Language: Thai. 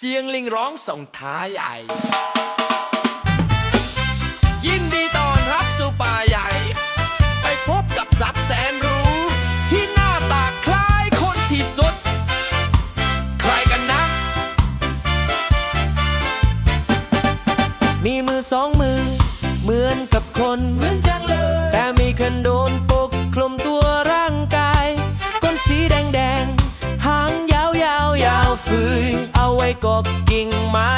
สียงลิงร้องส่งท้ายใหญ่ ยินดีต้อนรับสู่ป่าใหญ่ ไปพบกับสัตว์แสนรู้ ที่หน้าตาคล้ายคนที่สุด ใครกันนะ มีมือสองมือ เหมือนกับคน เหมือนจังเลย แต่มีคันโด ไว้กอกกิ่งไม้